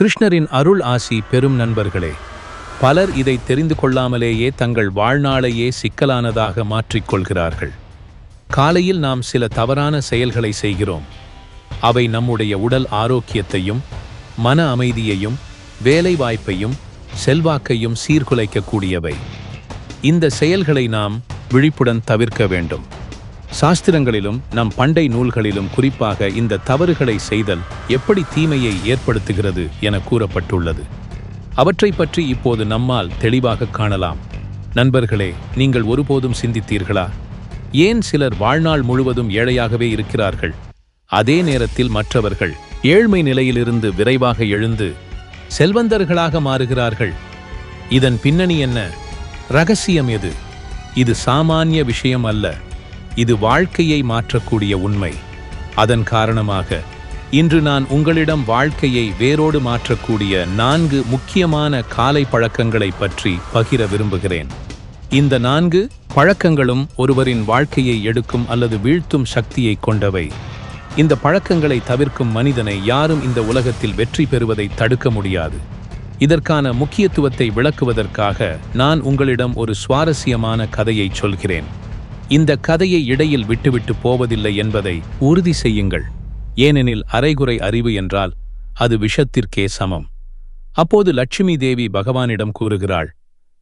கிருஷ்ணரின் அருள் ஆசி பெரும் நண்பர்களே பலர் இதை தெரிந்து கொள்ளாமலேயே தங்கள் வாழ்நாளையே சிக்கலானதாக மாற்றிக்கொள்கிறார்கள் காலையில் நாம் சில தவறான செயல்களை செய்கிறோம். அவை நம்முடைய உடல் ஆரோக்கியத்தையும் மன அமைதியையும் வேலை வாய்ப்பையும் செல்வாக்கையும் சீர்குலைக்கக்கூடியவை. இந்த செயல்களை நாம் விழிப்புடன் தவிர்க்க வேண்டும். சாஸ்திரங்களிலும் நம் பண்டை நூல்களிலும் குறிப்பாக இந்த தவறுகளை செய்தல் எப்படி தீமையை ஏற்படுத்துகிறது என கூறப்பட்டுள்ளது. அவற்றை பற்றி இப்போது நம்மால் தெளிவாக காணலாம். நண்பர்களே நீங்கள் ஒருபோதும் சிந்தித்தீர்களா? ஏன் சிலர் வாழ்நாள் முழுவதும் ஏழையாகவே இருக்கிறார்கள்? அதே நேரத்தில் மற்றவர்கள் ஏழ்மை நிலையிலிருந்து விரைவாக எழுந்து செல்வந்தர்களாக மாறுகிறார்கள். இதன் பின்னணி என்ன? ரகசியம் எது? இது சாமானிய விஷயம் அல்ல. இது வாழ்க்கையை மாற்றக்கூடிய உண்மை. அதன் காரணமாக இன்று நான் உங்களிடம் வாழ்க்கையை வேரோடு மாற்றக்கூடிய நான்கு முக்கியமான காலை பழக்கங்களை பற்றி பகிர விரும்புகிறேன். இந்த நான்கு பழக்கங்களும் ஒருவரின் வாழ்க்கையை எடுக்கும் அல்லது வீழ்த்தும் சக்தியை கொண்டவை. இந்த பழக்கங்களை தவிர்க்கும் மனிதனை யாரும் இந்த உலகத்தில் வெற்றி பெறுவதை தடுக்க முடியாது. இதற்கான முக்கியத்துவத்தை விளக்குவதற்காக நான் உங்களிடம் ஒரு சுவாரஸ்யமான கதையை சொல்கிறேன். இந்த கதையை இடையில் விட்டுவிட்டு போவதில்லை என்பதை உறுதி செய்யுங்கள். ஏனெனில் அரைகுறை அறிவு என்றால் அது விஷத்திற்கே சமம். அப்போது லட்சுமி தேவி பகவானிடம் கூறுகிறாள்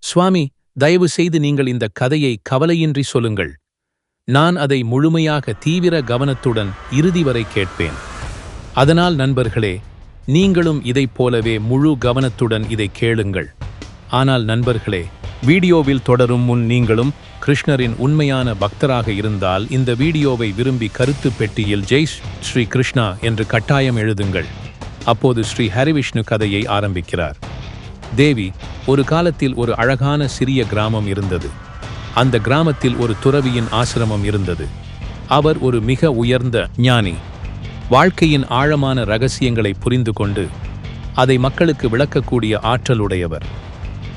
சுவாமி தயவு செய்து நீங்கள் இந்த கதையை கவலையின்றி சொல்லுங்கள். நான் அதை முழுமையாக தீவிர கவனத்துடன் இறுதி வரை கேட்பேன். அதனால் நண்பர்களே நீங்களும் இதைப் போலவே முழு கவனத்துடன் இதை கேளுங்கள். ஆனால் நண்பர்களே வீடியோவில் தொடரும் முன் நீங்களும் கிருஷ்ணரின் உண்மையான பக்தராக இருந்தால் இந்த வீடியோவை விரும்பி கருத்து பெட்டியில் ஜெய் ஸ்ரீ கிருஷ்ணா என்று கட்டாயம் எழுதுங்கள். அப்போது ஸ்ரீ ஹரிவிஷ்ணு கதையை ஆரம்பிக்கிறார். தேவி ஒரு காலத்தில் ஒரு அழகான சிறிய கிராமம் இருந்தது. அந்த கிராமத்தில் ஒரு துறவியின் ஆசிரமம் இருந்தது. அவர் ஒரு மிக உயர்ந்த ஞானி. வாழ்க்கையின் ஆழமான ரகசியங்களை புரிந்து கொண்டு அதை மக்களுக்கு விளக்கக்கூடிய ஆற்றலுடையவர்.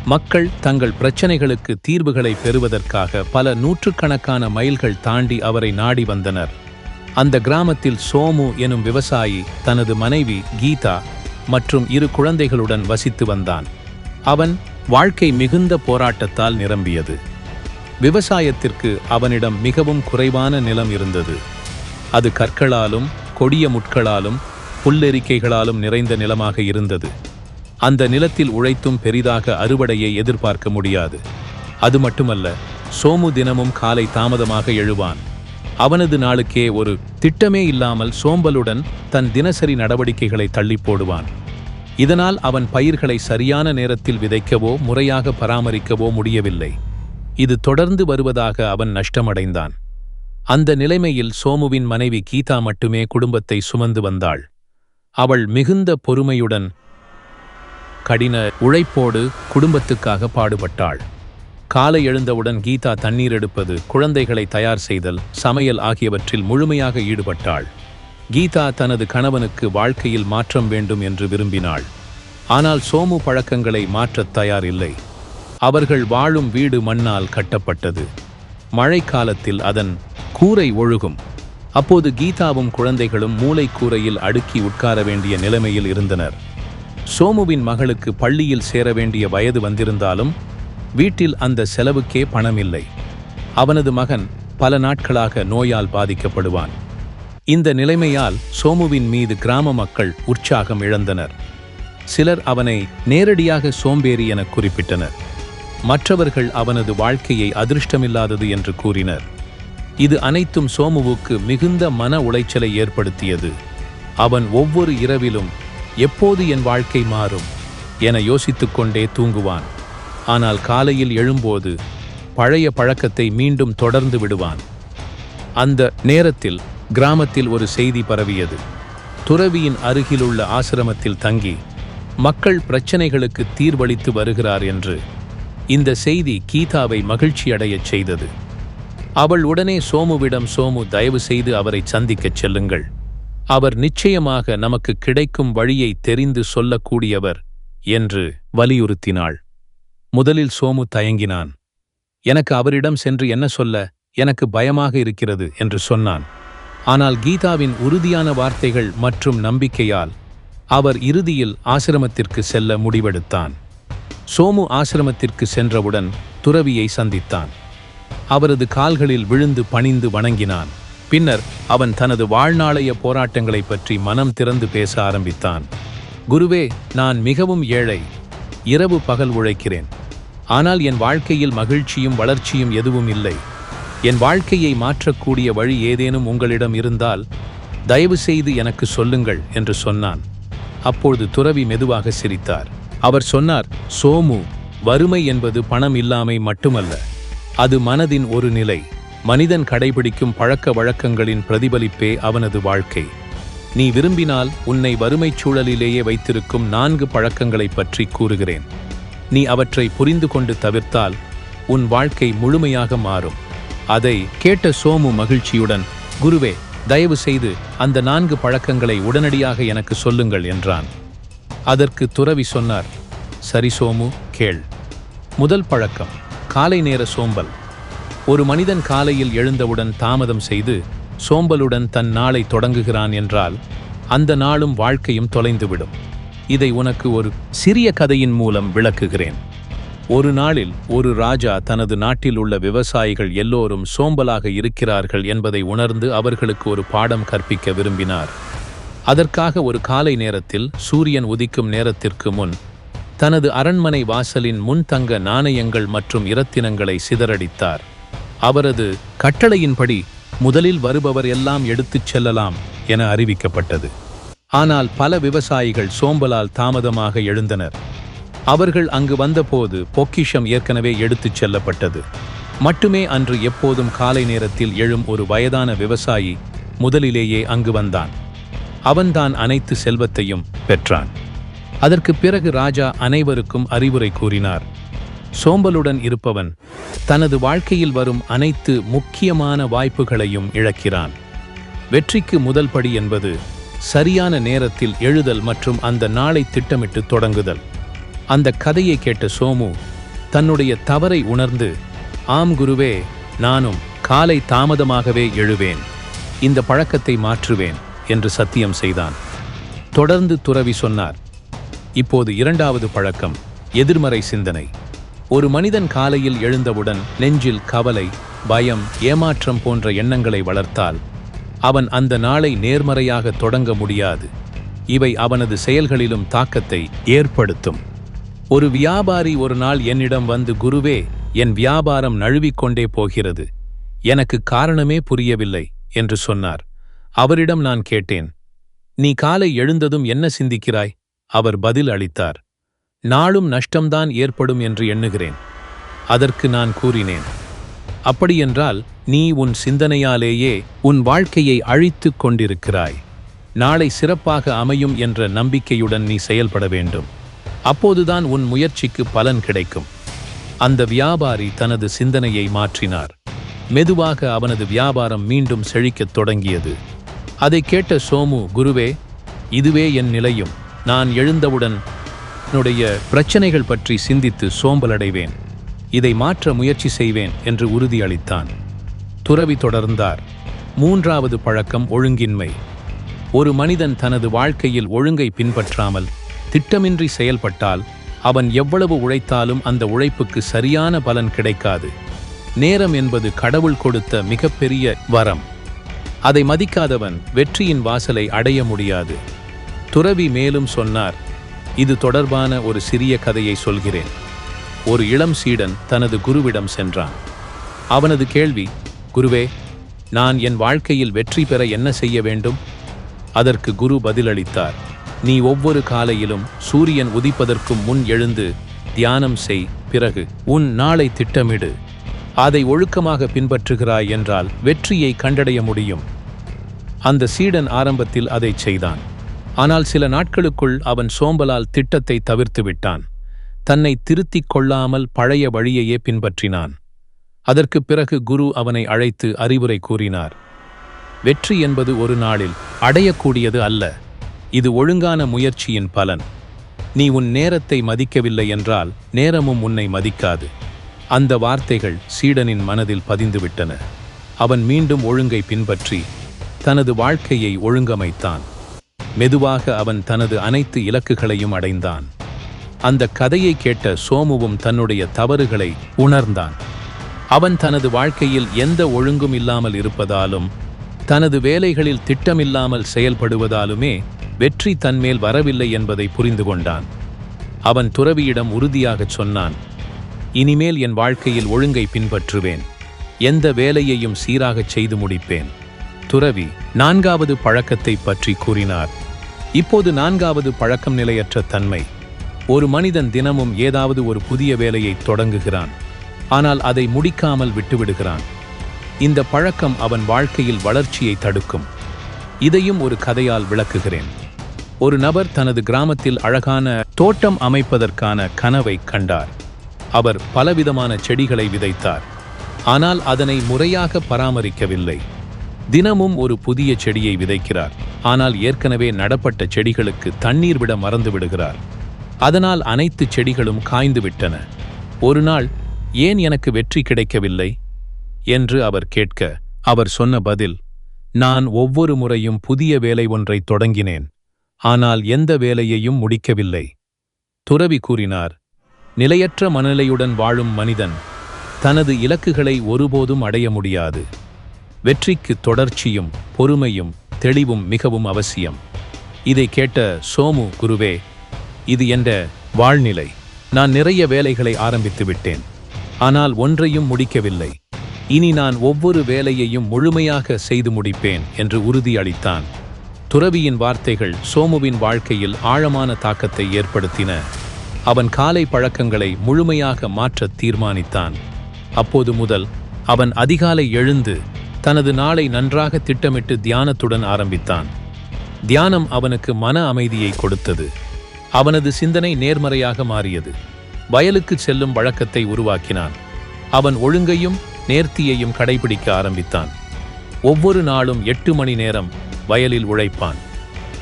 மக்கள் தங்கள் பிரச்சனைகளுக்கு தீர்வுகளை பெறுவதற்காக பல நூற்றுக்கணக்கான மைல்கள் தாண்டி அவரை நாடி வந்தனர். அந்த கிராமத்தில் சோமு எனும் விவசாயி தனது மனைவி கீதா மற்றும் இரு குழந்தைகளுடன் வசித்து வந்தான். அவன் வாழ்க்கை மிகுந்த போராட்டத்தால் நிரம்பியது. விவசாயத்திற்கு அவனிடம் மிகவும் குறைவான நிலம் இருந்தது. அது கற்களாலும் கொடிய முட்களாலும் புல்லெரிக்கைகளாலும் நிறைந்த நிலமாக இருந்தது. அந்த நிலத்தில் உழைத்தும் பெரிதாக அறுவடையை எதிர்பார்க்க முடியாது. அது மட்டுமல்ல சோமு தினமும் காலை தாமதமாக எழுவான். அவனது நாளுக்கே ஒரு திட்டமே இல்லாமல் சோம்பலுடன் தன் தினசரி நடவடிக்கைகளை தள்ளி போடுவான். இதனால் அவன் பயிர்களை சரியான நேரத்தில் விதைக்கவோ முறையாக பராமரிக்கவோ முடியவில்லை. இது தொடர்ந்து வருவதாக அவன் நஷ்டமடைந்தான். அந்த நிலைமையில் சோமுவின் மனைவி கீதா மட்டுமே குடும்பத்தை சுமந்து வந்தாள். அவள் மிகுந்த பொறுமையுடன் கடின உழைப்போடு குடும்பத்துக்காக பாடுபட்டாள். காலை எழுந்தவுடன் கீதா தண்ணீர் எடுப்பது குழந்தைகளை தயார் செய்தல் சமையல் ஆகியவற்றில் முழுமையாக ஈடுபட்டாள். கீதா தனது கணவனுக்கு வாழ்க்கையில் மாற்றம் வேண்டும் என்று விரும்பினாள். ஆனால் சோமு பழக்கங்களை மாற்றத் தயாரில்லை. அவர்கள் வாழும் வீடு மண்ணால் கட்டப்பட்டது. மழைக்காலத்தில் அதன் கூரை ஒழுகும். அப்போது கீதாவும் குழந்தைகளும் மூளைக்கூரையில் அடுக்கி உட்கார வேண்டிய நிலைமையில் இருந்தனர். சோமுவின் மகளுக்கு பள்ளியில் சேர வேண்டிய வயது வந்திருந்தாலும் வீட்டில் அந்த செலவுக்கே பணமில்லை. அவனது மகன் பல நாட்களாக நோயால் பாதிக்கப்படுவான். இந்த நிலைமையால் சோமுவின் மீது கிராம மக்கள் உற்சாகம் இழந்தனர். சிலர் அவனை நேரடியாக சோம்பேறி என குறிப்பிட்டனர். மற்றவர்கள் அவனது வாழ்க்கையை அதிர்ஷ்டமில்லாதது என்று கூறினர். இது அனைத்தும் சோமுவுக்கு மிகுந்த மன உளைச்சலை ஏற்படுத்தியது. அவன் ஒவ்வொரு இரவிலும் எப்போது என் வாழ்க்கை மாறும் என யோசித்துக்கொண்டே தூங்குவான். ஆனால் காலையில் எழும்போது பழைய பழக்கத்தை மீண்டும் தொடர்ந்து விடுவான். அந்த நேரத்தில் கிராமத்தில் ஒரு செய்தி பரவியது. துறவியின் அருகிலுள்ள ஆசிரமத்தில் தங்கி மக்கள் பிரச்சனைகளுக்கு தீர்வளித்து வருகிறார் என்று இந்த செய்தி கீதாவை மகிழ்ச்சியடையச் செய்தது. அவள் உடனே சோமுவிடம் சோமு தயவு செய்து அவரை சந்திக்கச் செல்லுங்கள். அவர் நிச்சயமாக நமக்கு கிடைக்கும் வழியை தெரிந்து சொல்லக்கூடியவர் என்று வலியுறுத்தினாள். முதலில் சோமு தயங்கினான். எனக்கு அவரிடம் சென்று என்ன சொல்ல எனக்கு பயமாக இருக்கிறது என்று சொன்னான். ஆனால் கீதாவின் உறுதியான வார்த்தைகள் மற்றும் நம்பிக்கையால் அவர் இறுதியில் ஆசிரமத்திற்கு செல்ல முடிவெடுத்தான். சோமு ஆசிரமத்திற்கு சென்றவுடன் துறவியை சந்தித்தான். அவரது கால்களில் விழுந்து பணிந்து வணங்கினான். பின்னர் அவன் தனது வாழ்நாளைய போராட்டங்களைப் பற்றி மனம் திறந்து பேச ஆரம்பித்தான். குருவே நான் மிகவும் ஏழை. இரவு பகல் உழைக்கிறேன். ஆனால் என் வாழ்க்கையில் மகிழ்ச்சியும் வளர்ச்சியும் எதுவும் இல்லை. என் வாழ்க்கையை மாற்றக்கூடிய வழி ஏதேனும் உங்களிடம் இருந்தால் தயவு செய்து எனக்கு சொல்லுங்கள் என்று சொன்னான். அப்பொழுது துறவி மெதுவாக சிரித்தார். அவர் சொன்னார் சோமு வறுமை என்பது பணம் இல்லாமை மட்டுமல்ல. அது மனதின் ஒரு நிலை. மனிதன் கடைபிடிக்கும் பழக்க வழக்கங்களின் பிரதிபலிப்பே அவனது வாழ்க்கை. நீ விரும்பினால் உன்னை வறுமைச் சூழலிலேயே வைத்திருக்கும் நான்கு பழக்கங்களைப் பற்றி கூறுகிறேன். நீ அவற்றை புரிந்து கொண்டு தவிர்த்தால் உன் வாழ்க்கை முழுமையாக மாறும். அதை கேட்ட சோமு மகிழ்ச்சியுடன் குருவே தயவு செய்து அந்த நான்கு பழக்கங்களை உடனடியாக எனக்கு சொல்லுங்கள் என்றான். அதற்கு துறவி சொன்னார் சரி சோமு கேள். முதல் பழக்கம் காலை நேர சோம்பல். ஒரு மனிதன் காலையில் எழுந்தவுடன் தாமதம் செய்து சோம்பலுடன் தன் நாளை தொடங்குகிறான் என்றால் அந்த நாளும் வாழ்க்கையும் தொலைந்துவிடும். இதை உனக்கு ஒரு சிறிய கதையின் மூலம் விளக்குகிறேன். ஒரு நாளில் ஒரு ராஜா தனது நாட்டில் உள்ள விவசாயிகள் எல்லோரும் சோம்பலாக இருக்கிறார்கள் என்பதை உணர்ந்து அவர்களுக்கு ஒரு பாடம் கற்பிக்க விரும்பினார். அதற்காக ஒரு காலை நேரத்தில் சூரியன் உதிக்கும் நேரத்திற்கு முன் தனது அரண்மனை வாசலின் முன்தங்க நாணயங்கள் மற்றும் இரத்தினங்களை சிதறடித்தார். அவரது கட்டளையின்படி முதலில் வருபவர் எல்லாம் எடுத்துச் செல்லலாம் என அறிவிக்கப்பட்டது. ஆனால் பல விவசாயிகள் சோம்பலால் தாமதமாக எழுந்தனர். அவர்கள் அங்கு வந்தபோது பொக்கிஷம் ஏற்கனவே எடுத்துச் செல்லப்பட்டது. மட்டுமே அன்று எப்போதும் காலை நேரத்தில் எழும் ஒரு வயதான விவசாயி முதலிலேயே அங்கு வந்தான். அவன்தான் அனைத்து செல்வத்தையும் பெற்றான். அதற்கு பிறகு ராஜா அனைவருக்கும் அறிவுரை கூறினார். சோம்பலுடன் இருப்பவன் தனது வாழ்க்கையில் வரும் அனைத்து முக்கியமான வாய்ப்புகளையும் இழக்கிறான். வெற்றிக்கு முதல் படி என்பது சரியான நேரத்தில் எழுதல் மற்றும் அந்த நாளை திட்டமிட்டு தொடங்குதல். அந்த கதையை கேட்ட சோமு தன்னுடைய தவறை உணர்ந்து ஆம் குருவே நானும் காலை தாமதமாகவே எழுவேன். இந்த பழக்கத்தை மாற்றுவேன் என்று சத்தியம் செய்தான். தொடர்ந்து துறவி சொன்னார் இப்போது இரண்டாவது பழக்கம் எதிர்மறை சிந்தனை. ஒரு மனிதன் காலையில் எழுந்தவுடன் நெஞ்சில் கவலை பயம் ஏமாற்றம் போன்ற எண்ணங்களை வளர்த்தால் அவன் அந்த நாளை நேர்மறையாக தொடங்க முடியாது. இவை அவனது செயல்களிலும் தாக்கத்தை ஏற்படுத்தும். ஒரு வியாபாரி ஒரு நாள் என்னிடம் வந்து குருவே என் வியாபாரம் நழுவிக்கொண்டே போகிறது. எனக்கு காரணமே புரியவில்லை என்று சொன்னார். அவரிடம் நான் கேட்டேன் நீ காலை எழுந்ததும் என்ன சிந்திக்கிறாய்? அவர் பதில் அளித்தார் நாளும் நஷ்டம்தான் ஏற்படும் என்று எண்ணுகிறேன். அதற்கு நான் கூறினேன். அப்படியென்றால் நீ உன் சிந்தனையாலேயே உன் வாழ்க்கையை அழித்துக் கொண்டிருக்கிறாய். நாளை சிறப்பாக அமையும் என்ற நம்பிக்கையுடன் நீ செயல்பட வேண்டும். அப்போதுதான் உன் முயற்சிக்கு பலன் கிடைக்கும். அந்த வியாபாரி தனது சிந்தனையை மாற்றினார். மெதுவாக அவனது வியாபாரம் மீண்டும் செழிக்கத் தொடங்கியது. அதை கேட்ட சோமு குருவே இதுவே என் நிலையும். நான் எழுந்தவுடன் என்னுடைய பிரச்சனைகள் பற்றி சிந்தித்து சோம்பலடைவேன். இதை மாற்ற முயற்சி செய்வேன் என்று உறுதியளித்தான். துறவி தொடர்ந்தார். மூன்றாவது பழக்கம் ஒழுங்கின்மை. ஒரு மனிதன் தனது வாழ்க்கையில் ஒழுங்கை பின்பற்றாமல் திட்டமின்றி செயல்பட்டால் அவன் எவ்வளவு உழைத்தாலும் அந்த உழைப்புக்கு சரியான பலன் கிடைக்காது. நேரம் என்பது கடவுள் கொடுத்த மிகப்பெரிய வரம். அதை மதிக்காதவன் வெற்றியின் வாசலை அடைய முடியாது. துறவி மேலும் சொன்னார் இது தொடர்பான ஒரு சிறிய கதையை சொல்கிறேன். ஒரு இளம் சீடன் தனது குருவிடம் சென்றான். அவனது கேள்வி குருவே நான் என் வாழ்க்கையில் வெற்றி பெற என்ன செய்ய வேண்டும்? அதற்கு குரு பதிலளித்தார் நீ ஒவ்வொரு காலையிலும் சூரியன் உதிப்பதற்கும் முன் எழுந்து தியானம் செய் பிறகு உன் நாளை திட்டமிடு. அதை ஒழுக்கமாக பின்பற்றுகிறாய் என்றால் வெற்றியை கண்டடைய முடியும். அந்த சீடன் ஆரம்பத்தில் அதைச் செய்தான். ஆனால் சில நாட்களுக்குள் அவன் சோம்பலால் திட்டத்தை தவிர்த்து விட்டான். தன்னை திருத்திக் கொள்ளாமல் பழைய வழியையே பின்பற்றினான். அதற்குப் பிறகு குரு அவனை அழைத்து அறிவுரை கூறினார். வெற்றி என்பது ஒரு நாளில் அடையக்கூடியது அல்ல. இது ஒழுங்கான முயற்சியின் பலன். நீ உன் நேரத்தை மதிக்கவில்லை என்றால் நேரமும் உன்னை மதிக்காது. அந்த வார்த்தைகள் சீடனின் மனதில் பதிந்துவிட்டன. அவன் மீண்டும் ஒழுங்கை பின்பற்றி தனது வாழ்க்கையை ஒழுங்கமைத்தான். மெதுவாக அவன் தனது அனைத்து இலக்குகளையும் அடைந்தான். அந்த கதையை கேட்ட சோமுவும் தன்னுடைய தவறுகளை உணர்ந்தான். அவன் தனது வாழ்க்கையில் எந்த ஒழுங்கும் இல்லாமல் இருப்பதாலும் தனது வேலைகளில் திட்டமில்லாமல் செயல்படுவதாலுமே வெற்றி தன்மேல் வரவில்லை என்பதை புரிந்து கொண்டான். அவன் துறவியிடம் உறுதியாகச் சொன்னான் இனிமேல் என் வாழ்க்கையில் ஒழுங்கை பின்பற்றுவேன். எந்த வேலையையும் சீராகச் செய்து முடிப்பேன். துறவி நான்காவது பழக்கத்தை பற்றி கூறினார். இப்போது நான்காவது பழக்கம் நிலையற்ற தன்மை. ஒரு மனிதன் தினமும் ஏதாவது ஒரு புதிய வேலையை தொடங்குகிறான். ஆனால் அதை முடிக்காமல் விட்டுவிடுகிறான். இந்த பழக்கம் அவன் வாழ்க்கையில் வளர்ச்சியை தடுக்கும். இதையும் ஒரு கதையால் விளக்குகிறேன். ஒரு நபர் தனது கிராமத்தில் அழகான தோட்டம் அமைப்பதற்கான கனவை கண்டார். அவர் பலவிதமான செடிகளை விதைத்தார். ஆனால் அதனை முறையாக பராமரிக்கவில்லை. தினமும் ஒரு புதிய செடியை விதைக்கிறார். ஆனால் ஏற்கனவே நடப்பட்ட செடிகளுக்கு தண்ணீர் விட மறந்து விடுகிறார். அதனால் அனைத்து செடிகளும் காய்ந்து விட்டன. ஒரு நாள் ஏன் எனக்கு வெற்றி கிடைக்கவில்லை? என்று அவர் கேட்க அவர் சொன்ன பதில் நான் ஒவ்வொரு முறையும் புதிய வேலை ஒன்றை தொடங்கினேன். ஆனால் எந்த வேலையையும் முடிக்கவில்லை. துறவி கூறினார் நிலையற்ற மனநிலையுடன் வாழும் மனிதன் தனது இலக்குகளை ஒருபோதும் அடைய முடியாது. வெற்றிக்கு தொடர்ச்சியும் பொறுமையும் தெளிவும் மிகவும் அவசியம். இதை கேட்ட சோமு குருவே இது என்ற வாழ்நிலை. நான் நிறைய வேலைகளை ஆரம்பித்து விட்டேன். ஆனால் ஒன்றையும் முடிக்கவில்லை. இனி நான் ஒவ்வொரு வேலையையும் முழுமையாக செய்து முடிப்பேன் என்று உறுதியளித்தான். துறவியின் வார்த்தைகள் சோமுவின் வாழ்க்கையில் ஆழமான தாக்கத்தை ஏற்படுத்தின. அவன் காலை பழக்கங்களை முழுமையாக மாற்றத் தீர்மானித்தான். அப்போது முதல் அவன் அதிகாலை எழுந்து தனது நாளை நன்றாக திட்டமிட்டு தியானத்துடன் ஆரம்பித்தான். தியானம் அவனுக்கு மன அமைதியை கொடுத்தது. அவனது சிந்தனை நேர்மறையாக மாறியது. வயலுக்கு செல்லும் வழக்கத்தை உருவாக்கினான். அவன் ஒழுங்கையும் நேர்த்தியையும் கடைபிடிக்க ஆரம்பித்தான். ஒவ்வொரு நாளும் எட்டு மணி நேரம் வயலில் உழைப்பான்.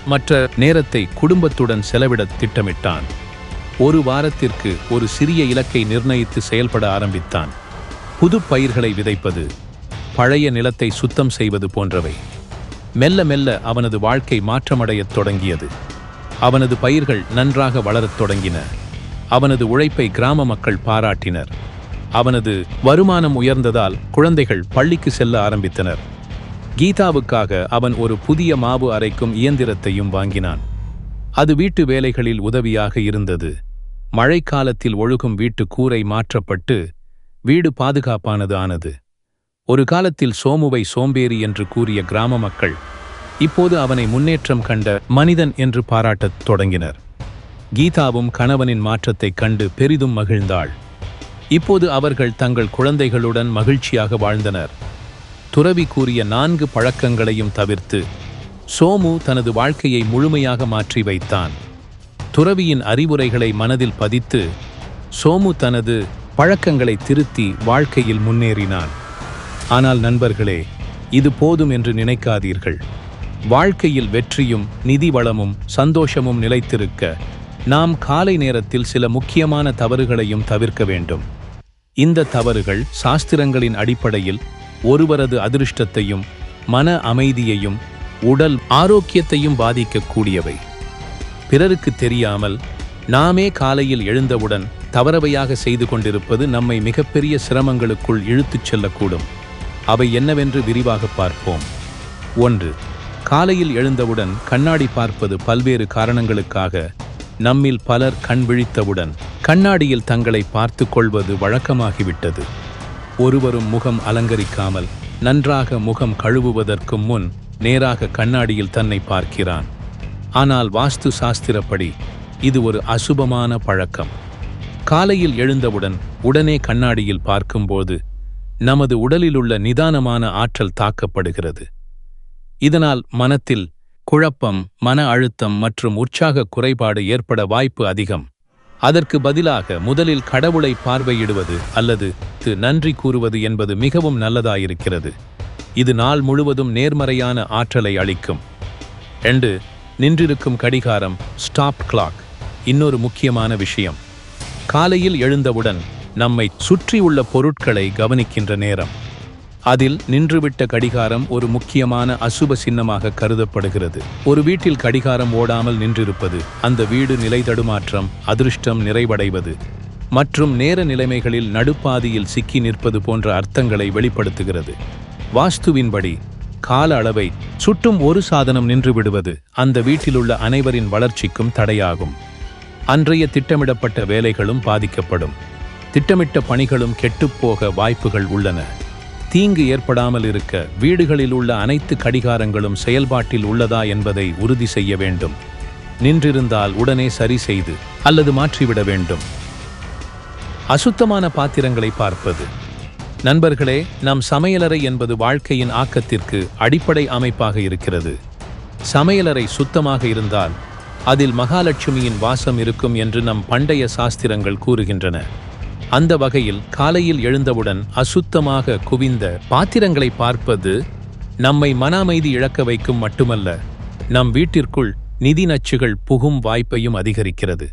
மற்ற நேரத்தை குடும்பத்துடன் செலவிட திட்டமிட்டான். ஒரு வாரத்திற்கு ஒரு சிறிய இலக்கை நிர்ணயித்து செயல்பட ஆரம்பித்தான். புது பயிர்களை விதைப்பது பழைய நிலத்தை சுத்தம் செய்வது போன்றவை. மெல்ல மெல்ல அவனது வாழ்க்கை மாற்றமடையத் தொடங்கியது. அவனது பயிர்கள் நன்றாக வளரத் தொடங்கின. அவனது உழைப்பை கிராம மக்கள் பாராட்டினர். அவனது வருமானம் உயர்ந்ததால் குழந்தைகள் பள்ளிக்கு செல்ல ஆரம்பித்தனர். கீதாவுக்காக அவன் ஒரு புதிய மாவு அரைக்கும் இயந்திரத்தையும் வாங்கினான். அது வீட்டு வேலைகளில் உதவியாக இருந்தது. மழைக்காலத்தில் ஒழுகும் வீட்டு கூரை மாற்றப்பட்டு வீடு பாதுகாப்பானது ஆனது. ஒரு காலத்தில் சோமுவை சோம்பேறி என்று கூறிய கிராம மக்கள் இப்போது அவனை முன்னேற்றம் கண்ட மனிதன் என்று பாராட்டத் தொடங்கினர். கீதாவும் கணவனின் மாற்றத்தைக் கண்டு பெரிதும் மகிழ்ந்தாள். இப்போது அவர்கள் தங்கள் குழந்தைகளுடன் மகிழ்ச்சியாக வாழ்ந்தனர். துறவி கூறிய நான்கு பழக்கங்களையும் தவிர்த்து சோமு தனது வாழ்க்கையை முழுமையாக மாற்றி வைத்தான். துறவியின் அறிவுரைகளை மனதில் பதித்து சோமு தனது பழக்கங்களை திருத்தி வாழ்க்கையில் முன்னேறினான். ஆனால் நண்பர்களே இது போதும் என்று நினைக்காதீர்கள். வாழ்க்கையில் வெற்றியும் நிதி வளமும் சந்தோஷமும் நிலைத்திருக்க நாம் காலை நேரத்தில் சில முக்கியமான தவறுகளையும் தவிர்க்க வேண்டும். இந்த தவறுகள் சாஸ்திரங்களின் அடிப்படையில் ஒருவரது அதிருஷ்டத்தையும் மன அமைதியையும் உடல் ஆரோக்கியத்தையும் பாதிக்கக்கூடியவை. பிறருக்கு தெரியாமல் நாமே காலையில் எழுந்தவுடன் தவறவையாக செய்து கொண்டிருப்பது நம்மை மிகப்பெரிய சிரமங்களுக்குள் இழுத்துச் செல்லக்கூடும். அவை என்னவென்று விரிவாக பார்ப்போம். ஒன்று காலையில் எழுந்தவுடன் கண்ணாடி பார்ப்பது பல்வேறு காரணங்களுக்காக நம்மில் பலர் கண் விழித்தவுடன் கண்ணாடியில் தங்களை பார்த்து கொள்வது வழக்கமாகிவிட்டது. ஒருவரும் முகம் அலங்கரிக்காமல் நன்றாக முகம் கழுவுவதற்கு முன் நேராக கண்ணாடியில் தன்னை பார்க்கிறான். ஆனால் வாஸ்து சாஸ்திரப்படி இது ஒரு அசுபமான பழக்கம். காலையில் எழுந்தவுடன் உடனே கண்ணாடியில் பார்க்கும்போது நமது உடலிலுள்ள நிதானமான ஆற்றல் தாக்கப்படுகிறது. இதனால் மனத்தில் குழப்பம் மன அழுத்தம் மற்றும் உற்சாக குறைபாடு ஏற்பட வாய்ப்பு அதிகம். அதற்கு பதிலாக முதலில் கடவுளை பார்வையிடுவது அல்லது து நன்றி கூறுவது என்பது மிகவும் நல்லதாயிருக்கிறது. இது நாள் முழுவதும் நேர்மறையான ஆற்றலை அளிக்கும். ரெண்டு நின்றிருக்கும் கடிகாரம் ஸ்டாப் கிளாக் இன்னொரு முக்கியமான விஷயம். காலையில் எழுந்தவுடன் நம்மை சுற்றியுள்ள பொருட்களை கவனிக்கின்ற நேரம். அதில் நின்றுவிட்ட கடிகாரம் ஒரு முக்கியமான அசுப சின்னமாக கருதப்படுகிறது. ஒரு வீட்டில் கடிகாரம் ஓடாமல் நின்றிருப்பது அந்த வீடு நிலை தடுமாற்றம் அதிருஷ்டம் நிறைவடைவது மற்றும் நேர நிலைமைகளில் நடுப்பாதியில் சிக்கி நிற்பது போன்ற அர்த்தங்களை வெளிப்படுத்துகிறது. வாஸ்துவின்படி கால அளவை சுட்டும் ஒரு சாதனம் நின்று விடுவது அந்த வீட்டிலுள்ள அனைவரின் வளர்ச்சிக்கும் தடையாகும். அன்றைய திட்டமிடப்பட்ட வேலைகளும் பாதிக்கப்படும். திட்டமிட்ட பணிகளும் கெட்டுப்போக வாய்ப்புகள் உள்ளன. தீங்கு ஏற்படாமல் இருக்க வீடுகளில் உள்ள அனைத்து கடிகாரங்களும் செயல்பாட்டில் உள்ளதா என்பதை உறுதி செய்ய வேண்டும். நின்றிருந்தால் உடனே சரி செய்து அல்லது மாற்றிவிட வேண்டும். அசுத்தமான பாத்திரங்களை பார்ப்பது. நண்பர்களே நம் சமையலறை என்பது வாழ்க்கையின் ஆக்கத்திற்கு அடிப்படை அமைப்பாக இருக்கிறது. சமையலறை சுத்தமாக இருந்தால் அதில் மகாலட்சுமியின் வாசம் இருக்கும் என்று நம் பண்டைய சாஸ்திரங்கள் கூறுகின்றன. அந்த வகையில் காலையில் எழுந்தவுடன் அசுத்தமாக குவிந்த பாத்திரங்களை பார்ப்பது நம்மை மன அமைதி இழக்க வைக்கும் மட்டுமல்ல நம் வீட்டிற்குள் நிதி நச்சுகள் புகும் வாய்ப்பையும் அதிகரிக்கிறது.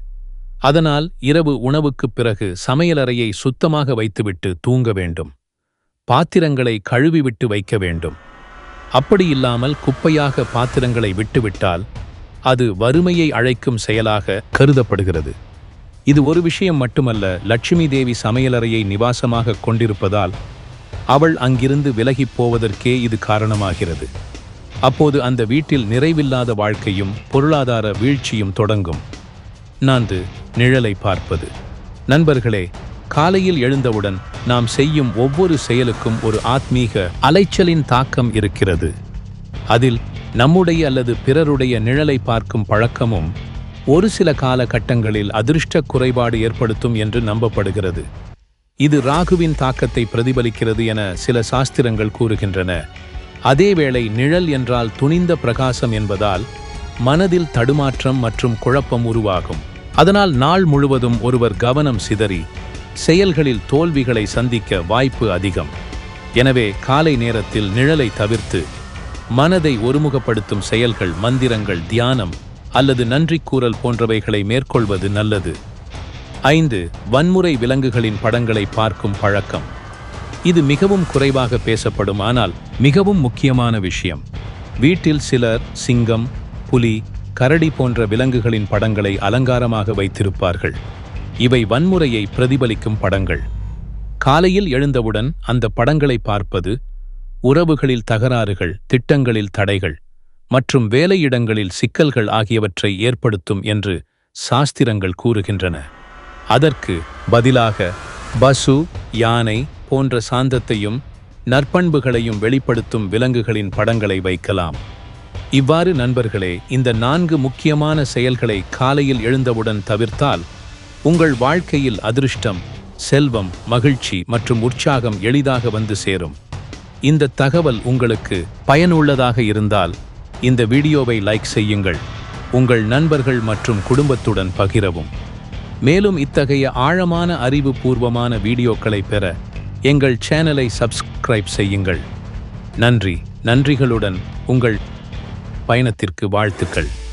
அதனால் இரவு உணவுக்குப் பிறகு சமையலறையை சுத்தமாக வைத்துவிட்டு தூங்க வேண்டும். பாத்திரங்களை கழுவிவிட்டு வைக்க வேண்டும். அப்படியில்லாமல் குப்பையாக பாத்திரங்களை விட்டுவிட்டால் அது வறுமையை அழைக்கும் செயலாக கருதப்படுகிறது. இது ஒரு விஷயம் மட்டுமல்ல லட்சுமி தேவி சமையலறையை நிவாசமாக கொண்டிருப்பதால் அவள் அங்கிருந்து விலகிப் போவதற்கே இது காரணமாகிறது. அப்போது அந்த வீட்டில் நிறைவில்லாத வாழ்க்கையும் பொருளாதார வீழ்ச்சியும் தொடங்கும். நான்கு நிழலை பார்ப்பது. நண்பர்களே காலையில் எழுந்தவுடன் நாம் செய்யும் ஒவ்வொரு செயலுக்கும் ஒரு ஆத்மீக அலைச்சலின் தாக்கம் இருக்கிறது. அதில் நம்முடைய அல்லது பிறருடைய நிழலை பார்க்கும் பழக்கமும் ஒரு சில காலகட்டங்களில் அதிர்ஷ்ட குறைபாடு ஏற்படுத்தும் என்று நம்பப்படுகிறது. இது ராகுவின் தாக்கத்தை பிரதிபலிக்கிறது என சில சாஸ்திரங்கள் கூறுகின்றன. அதேவேளை நிழல் என்றால் துணிந்த பிரகாசம் என்பதால் மனதில் தடுமாற்றம் மற்றும் குழப்பம் உருவாகும். அதனால் நாள் முழுவதும் ஒருவர் கவனம் சிதறி செயல்களில் தோல்விகளை சந்திக்க வாய்ப்பு அதிகம். எனவே காலை நேரத்தில் நிழலை தவிர்த்து மனதை ஒருமுகப்படுத்தும் செயல்கள் மந்திரங்கள் தியானம் அல்லது நன்றி கூறல் போன்றவைகளை மேற்கொள்வது நல்லது. ஐந்து வன்முறை விலங்குகளின் படங்களை பார்க்கும் பழக்கம். இது மிகவும் குறைவாக பேசப்படும் ஆனால் மிகவும் முக்கியமான விஷயம். வீட்டில் சிலர் சிங்கம் புலி கரடி போன்ற விலங்குகளின் படங்களை அலங்காரமாக வைத்திருப்பார்கள். இவை வன்முறையை பிரதிபலிக்கும் படங்கள். காலையில் எழுந்தவுடன் அந்த படங்களை பார்ப்பது உறவுகளில் தகராறுகள் திட்டங்களில் தடைகள் மற்றும் வேலையிடங்களில் சிக்கல்கள் ஆகியவற்றை ஏற்படுத்தும் என்று சாஸ்திரங்கள் கூறுகின்றன. அதற்கு பதிலாக பசு யானை போன்ற சாந்தத்தையும் நற்பண்புகளையும் வெளிப்படுத்தும் விலங்குகளின் படங்களை வைக்கலாம். இவ்வாறு நண்பர்களே இந்த நான்கு முக்கியமான செயல்களை காலையில் எழுந்தவுடன் தவிர்த்தால் உங்கள் வாழ்க்கையில் அதிருஷ்டம் செல்வம் மகிழ்ச்சி மற்றும் உற்சாகம் எளிதாக வந்து சேரும். இந்த தகவல் உங்களுக்கு பயனுள்ளதாக இருந்தால் இந்த வீடியோவை லைக் செய்யுங்கள். உங்கள் நண்பர்கள் மற்றும் குடும்பத்துடன் பகிரவும். மேலும் இத்தகைய ஆழமான அறிவுபூர்வமான வீடியோக்களை பெற எங்கள் சேனலை சப்ஸ்கிரைப் செய்யுங்கள். நன்றி. நன்றிகளுடன் உங்கள் பயணத்திற்கு வாழ்த்துக்கள்.